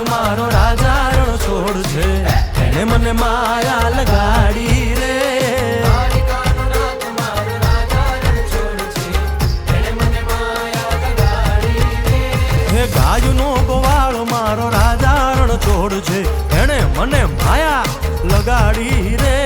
તું મારો રાજા રણ છોડ છે. એને મને માયા લગાડી રે. ગાયુનો ગોવાળો, મારો રાજા રણ છોડ છે. એને મને માયા લગાડી રે.